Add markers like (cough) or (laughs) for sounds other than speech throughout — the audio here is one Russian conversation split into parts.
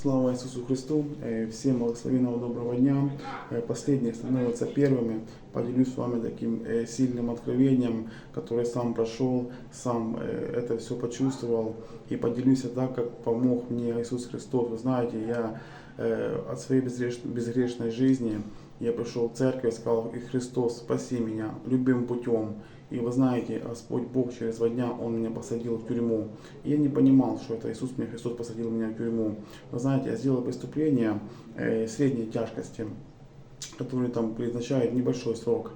Слава Иисусу Христу! Э, Всем благословенного доброго дня! Э, Последние становятся первыми. Поделюсь с вами таким э, сильным откровением, которое сам прошел, сам это все почувствовал. И поделюсь так, как помог мне Иисус Христос. Вы знаете, я от своей безгреш- безгрешной жизни я пришел в церковь и сказал, и Христос, спаси меня любым путем. И вы знаете, Господь Бог через два дня, Он меня посадил в тюрьму. И я не понимал, что это Иисус меня, Христос посадил меня в тюрьму. Вы знаете, я сделал преступление э, средней тяжкости, которое там предназначает небольшой срок.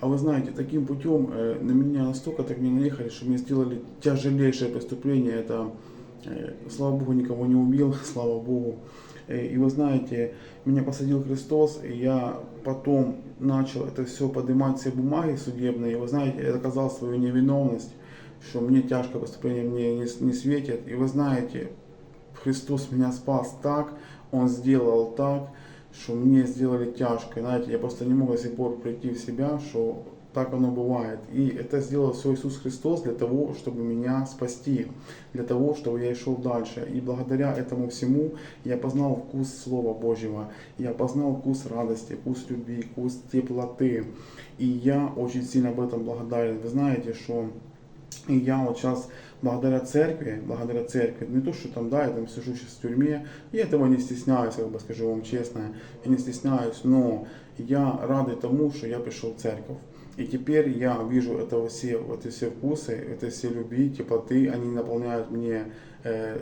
А вы знаете, таким путем э, на меня настолько так не наехали, что мне сделали тяжелейшее преступление. Это, э, слава Богу, никого не убил, (laughs) слава Богу. Э, И вы знаете, меня посадил Христос, и я потом начал это все поднимать, все бумаги судебные. И вы знаете, я доказал свою невиновность, что мне тяжкое преступление мне не, не светит. И вы знаете, Христос меня спас так, Он сделал так, что мне сделали тяжко. Знаете, я просто не мог до сих пор прийти в себя, что так оно бывает. И это сделал все Иисус Христос для того, чтобы меня спасти, для того, чтобы я шел дальше. И благодаря этому всему я познал вкус Слова Божьего, я познал вкус радости, вкус любви, вкус теплоты. И я очень сильно об этом благодарен. Вы знаете, что я вот сейчас благодаря церкви, благодаря церкви, не то, что там, да, я там сижу сейчас в тюрьме, я этого не стесняюсь, как бы скажу вам честно, я не стесняюсь, но я радый тому, что я пришел в церковь. И теперь я вижу это все, вот эти все вкусы, это все любви, теплоты, они наполняют мне э,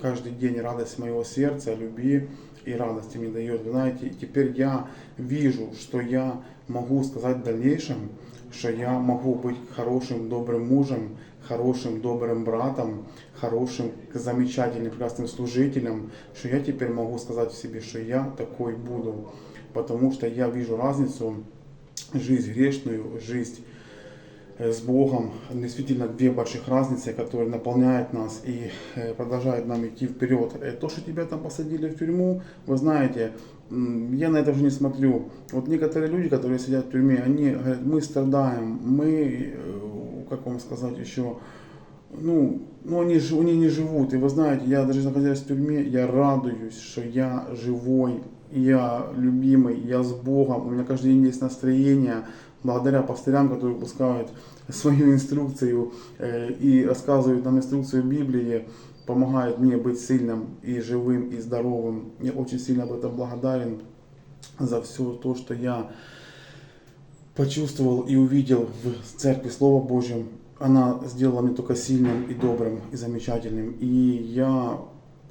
каждый день радость моего сердца, любви и радости мне дает. Вы знаете, теперь я вижу, что я могу сказать в дальнейшем, что я могу быть хорошим, добрым мужем, хорошим, добрым братом, хорошим, замечательным, прекрасным служителем, что я теперь могу сказать в себе, что я такой буду, потому что я вижу разницу, жизнь грешную, жизнь э, с Богом, действительно две больших разницы, которые наполняют нас и э, продолжают нам идти вперед. Э, То, что тебя там посадили в тюрьму, вы знаете, я на это уже не смотрю. Вот некоторые люди, которые сидят в тюрьме, они говорят, мы страдаем, мы, как вам сказать еще, ну, ну они, жи- они не живут. И вы знаете, я даже находясь в тюрьме, я радуюсь, что я живой, я любимый, я с Богом, у меня каждый день есть настроение, благодаря пастырям, которые выпускают свою инструкцию э, и рассказывают нам инструкцию Библии, помогают мне быть сильным и живым и здоровым. Я очень сильно об этом благодарен за все то, что я почувствовал и увидел в церкви Слова Божьем. Она сделала меня только сильным и добрым и замечательным. И я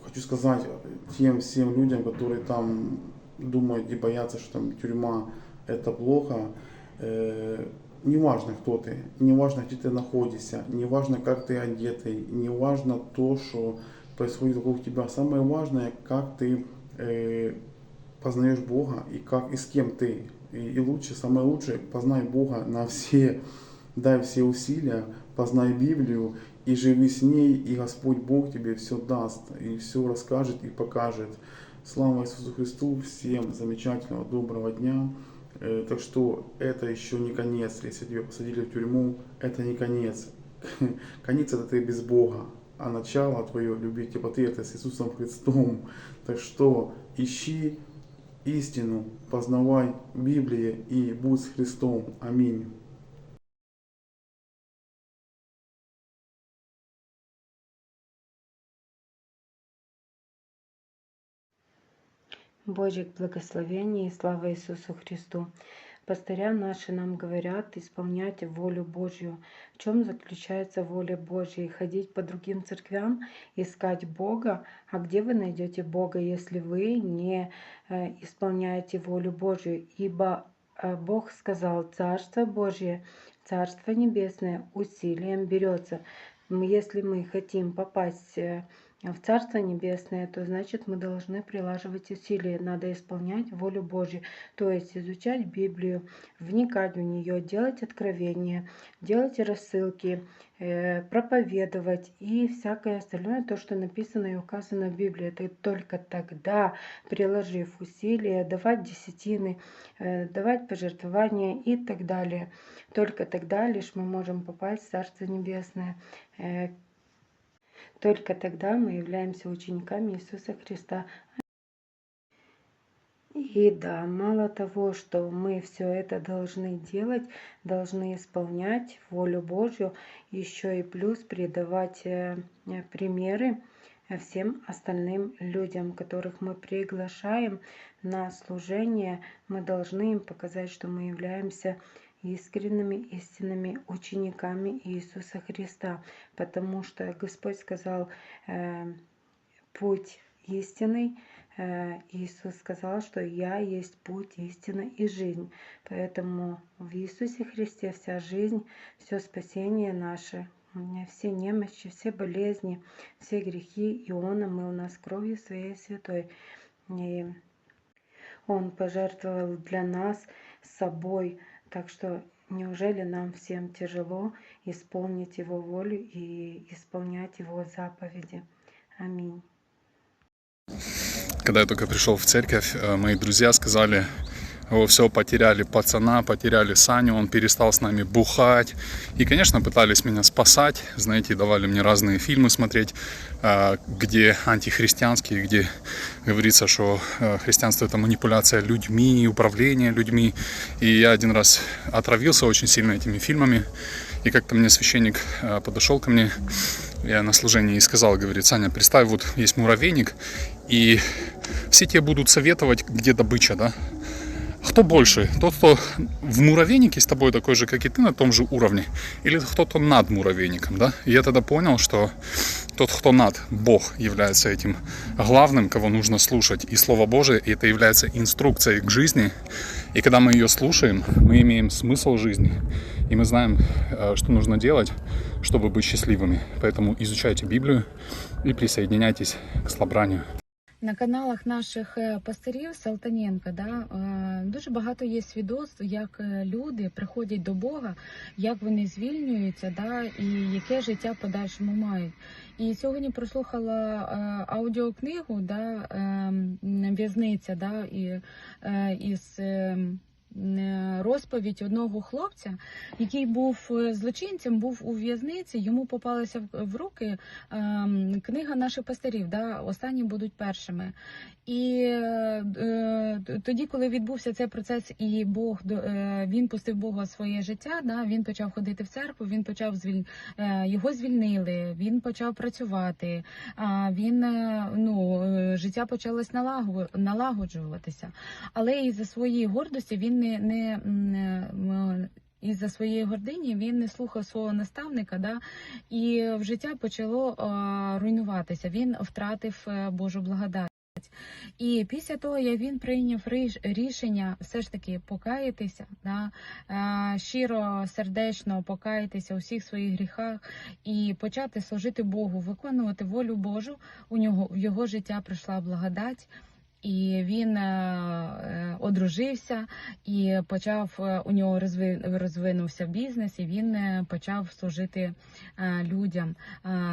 хочу сказать тем всем людям, которые там думают и боятся, что там тюрьма это плохо, э, неважно, кто ты, неважно, где ты находишься, неважно, как ты одетый, неважно то, что происходит вокруг тебя. Самое важное, как ты э, познаешь Бога и как и с кем ты. И, и лучше, самое лучшее, познай Бога на все, дай все усилия, познай Библию и живи с ней, и Господь Бог тебе все даст, и все расскажет и покажет. Слава Иисусу Христу, всем замечательного, доброго дня. Э, Так что это еще не конец, если тебя посадили в тюрьму, это не конец. (laughs) Конец это ты без Бога, а начало твое любви теплоты это с Иисусом Христом. Так что ищи истину, познавай Библии и будь с Христом. Аминь. Божьих благословений и слава Иисусу Христу. Пастыря наши нам говорят исполнять волю Божью. В чем заключается воля Божья? Ходить по другим церквям, искать Бога. А где вы найдете Бога, если вы не э, исполняете волю Божью? Ибо э, Бог сказал, Царство Божье, Царство Небесное усилием берется. Если мы хотим попасть э, в Царство Небесное, то значит мы должны прилаживать усилия, надо исполнять волю Божью, то есть изучать Библию, вникать в нее, делать откровения, делать рассылки, э, проповедовать и всякое остальное, то, что написано и указано в Библии. Это только тогда, приложив усилия, давать десятины, э, давать пожертвования и так далее. Только тогда лишь мы можем попасть в Царство Небесное. Только тогда мы являемся учениками Иисуса Христа. И да, мало того, что мы все это должны делать, должны исполнять волю Божью, еще и плюс придавать э, примеры всем остальным людям, которых мы приглашаем на служение, мы должны им показать, что мы являемся искренними истинными учениками Иисуса Христа, потому что Господь сказал, э, путь истинный, Э, Иисус сказал, что «Я есть путь, истина и жизнь». Поэтому в Иисусе Христе вся жизнь, все спасение наше, все немощи, все болезни, все грехи, и Он омыл нас кровью Своей Святой. И Он пожертвовал для нас собой. Так что неужели нам всем тяжело исполнить Его волю и исполнять Его заповеди? Аминь. Когда я только пришел в церковь, э, мои друзья сказали, все, потеряли пацана, потеряли Саню, он перестал с нами бухать. И, конечно, пытались меня спасать, знаете, давали мне разные фильмы смотреть, э, где антихристианские, где говорится, что э, христианство это манипуляция людьми, управление людьми. И я один раз отравился очень сильно этими фильмами. И как-то мне священник подошел ко мне, я на служении и сказал, говорит, Саня, представь, вот есть муравейник, и все тебе будут советовать, где добыча, да? Кто больше? Тот, кто в муравейнике с тобой такой же, как и ты, на том же уровне? Или кто-то над муравейником, да? И я тогда понял, что тот, кто над, Бог является этим главным, кого нужно слушать. И Слово Божие, и это является инструкцией к жизни. И когда мы ее слушаем, мы имеем смысл жизни. И мы знаем, э, что нужно делать, чтобы быть счастливыми. Поэтому изучайте Библию и присоединяйтесь к слабранию. На каналах наших е, пастирів Салтаненка да, е, дуже багато є свідоцтв, як е, люди приходять до Бога, як вони звільнюються, да, і яке життя подальшому мають. І сьогодні прослухала аудіокнигу да, ем, В'язниця да, і, із ем, розповідь одного хлопця, який був е, злочинцем, був у в'язниці. Йому попалася в руки ем, книга наших пастирів. Да, Останні будуть першими. І е, тоді, коли відбувся цей процес, і Бог е, він пустив Бога своє життя, да, він почав ходити в церкву, він почав звіль... е, його звільнили, він почав працювати. Він е, ну е, життя почалось налагоджуватися. Але і за своєї гордості він не не. не із за своєї гордині він не слухав свого наставника, да, і в життя почало руйнуватися. Він втратив е, Божу благодать. І після того, як він прийняв рішення все ж таки покаятися, да, е, щиро, сердечно покаятися у всіх своїх гріхах і почати служити Богу, виконувати волю Божу, у нього в його життя прийшла благодать. І він е, е, одружився і почав е, у нього розвинувся бізнес, і він почав служити людям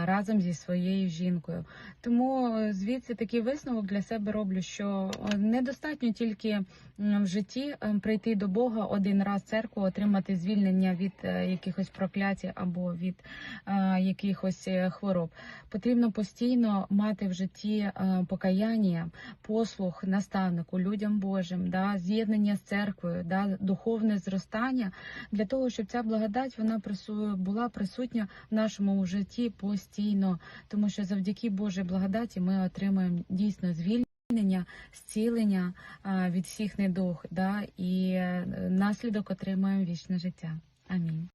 разом зі своєю жінкою. Тому звідси такий висновок для себе роблю, що недостатньо тільки в житті прийти до Бога один раз в церкву, отримати звільнення від якихось прокляттів або від якихось хвороб. Потрібно постійно мати в житті покаяння, послуг, послуг наставнику, людям Божим, да, з'єднання з церквою, да, духовне зростання для того, щоб ця благодать вона була присутня в нашому житті постійно, тому що завдяки Божій благодаті ми отримуємо дійсно звільнення, зцілення від всіх недуг, да, і е, наслідок отримуємо вічне життя. Амінь.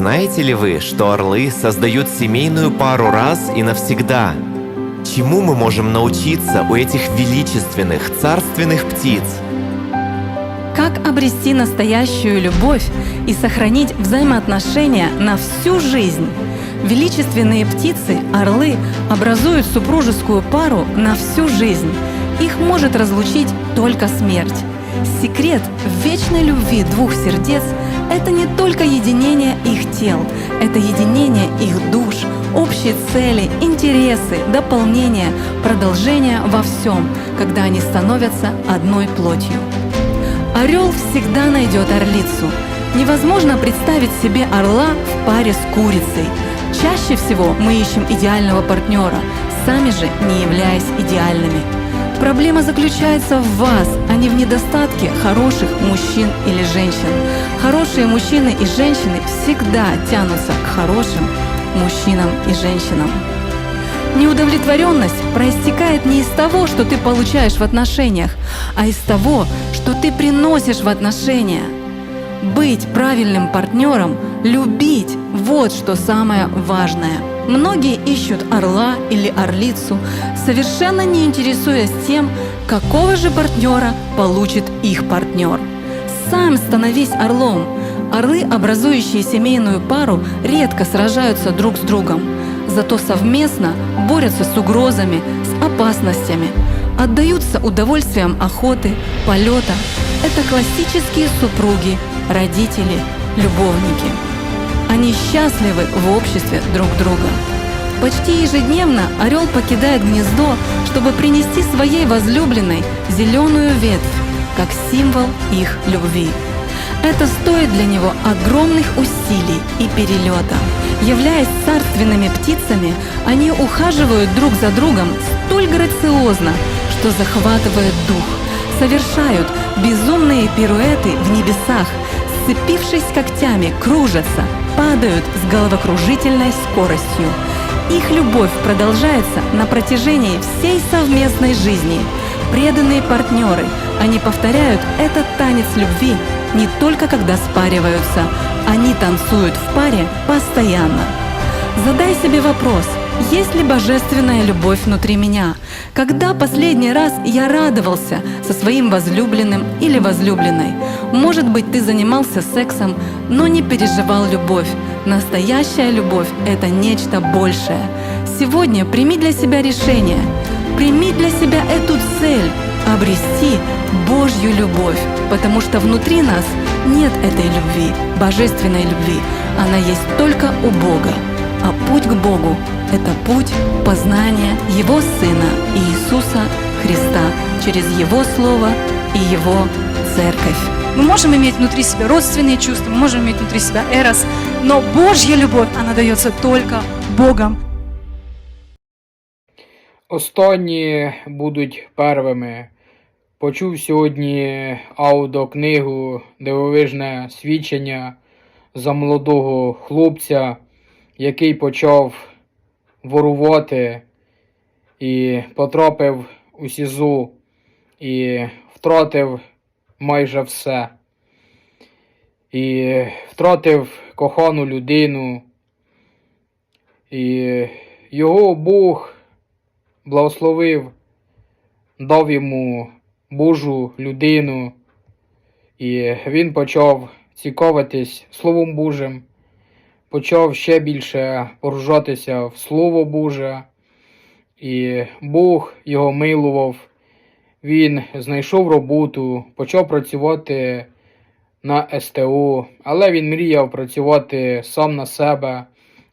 Знаете ли вы, что орлы создают семейную пару раз и навсегда? Чему мы можем научиться у этих величественных, царственных птиц? Как обрести настоящую любовь и сохранить взаимоотношения на всю жизнь? Величественные птицы, орлы, образуют супружескую пару на всю жизнь. Их может разлучить только смерть. Секрет вечной любви двух сердец – это не только единение их тел, это единение их душ, общие цели, интересы, дополнения, продолжение во всем, когда они становятся одной плотью. Орел всегда найдет орлицу. Невозможно представить себе орла в паре с курицей. Чаще всего мы ищем идеального партнера, сами же не являясь идеальными. Проблема заключается в вас, а не в недостатке хороших мужчин или женщин. Хорошие мужчины и женщины всегда тянутся к хорошим мужчинам и женщинам. Неудовлетворенность проистекает не из того, что ты получаешь в отношениях, а из того, что ты приносишь в отношения. Быть правильным партнером, любить – вот что самое важное. Многие ищут орла или орлицу, совершенно не интересуясь тем, какого же партнера получит их партнер. Сам становись орлом. Орлы, образующие семейную пару, редко сражаются друг с другом, зато совместно борются с угрозами, с опасностями, отдаются удовольствием охоты, полета. Это классические супруги, родители, любовники. Они счастливы в обществе друг друга. Почти ежедневно орел покидает гнездо, чтобы принести своей возлюбленной зеленую ветвь, как символ их любви. Это стоит для него огромных усилий и перелета. Являясь царственными птицами, они ухаживают друг за другом столь грациозно, что захватывает дух, совершают безумные пируэты в небесах, сцепившись когтями, кружатся, падают с головокружительной скоростью. Их любовь продолжается на протяжении всей совместной жизни. Преданные партнеры, они повторяют этот танец любви не только когда спариваются, они танцуют в паре постоянно. Задай себе вопрос, есть ли божественная любовь внутри меня? Когда последний раз я радовался со своим возлюбленным или возлюбленной? Может быть, ты занимался сексом, но не переживал любовь. Настоящая любовь – это нечто большее. Сегодня прими для себя решение. Прими для себя эту цель – обрести Божью любовь, потому что внутри нас нет этой любви, божественной любви. Она есть только у Бога. А путь к Богу – это путь познания Его Сына Иисуса Христа через Его Слово и Его Церковь. Мы можем иметь внутри себя родственные чувства, мы можем иметь внутри себя эрос, но Божья любовь, она дается только Богом. Останні будуть первими. Почув сьогодні аудіокнигу Дивовижне свідчення за молодого хлопця, який почав ворувати і потрапив у СІЗО і втратив майже все. І втратив кохану людину. І його Бог благословив, дав йому Божу людину, і він почав цікавитись Словом Божим, почав ще більше погружатися в Слово Боже, і Бог його милував. Він знайшов роботу, почав працювати на СТО, але він мріяв працювати сам на себе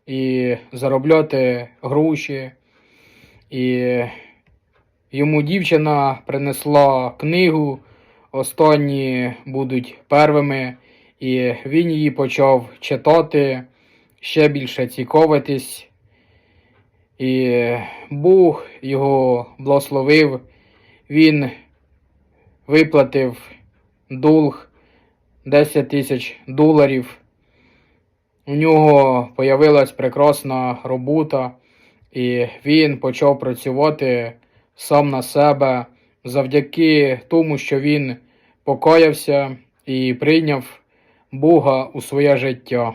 і заробляти гроші. І йому дівчина принесла книгу, останні будуть первими, і він її почав читати, ще більше цікавитись. І Бог його благословив, він виплатив долг 10 тисяч доларів. У нього появилась прекрасна робота. І він почав працювати сам на себе завдяки тому, що він покаявся і прийняв Бога у своє життя.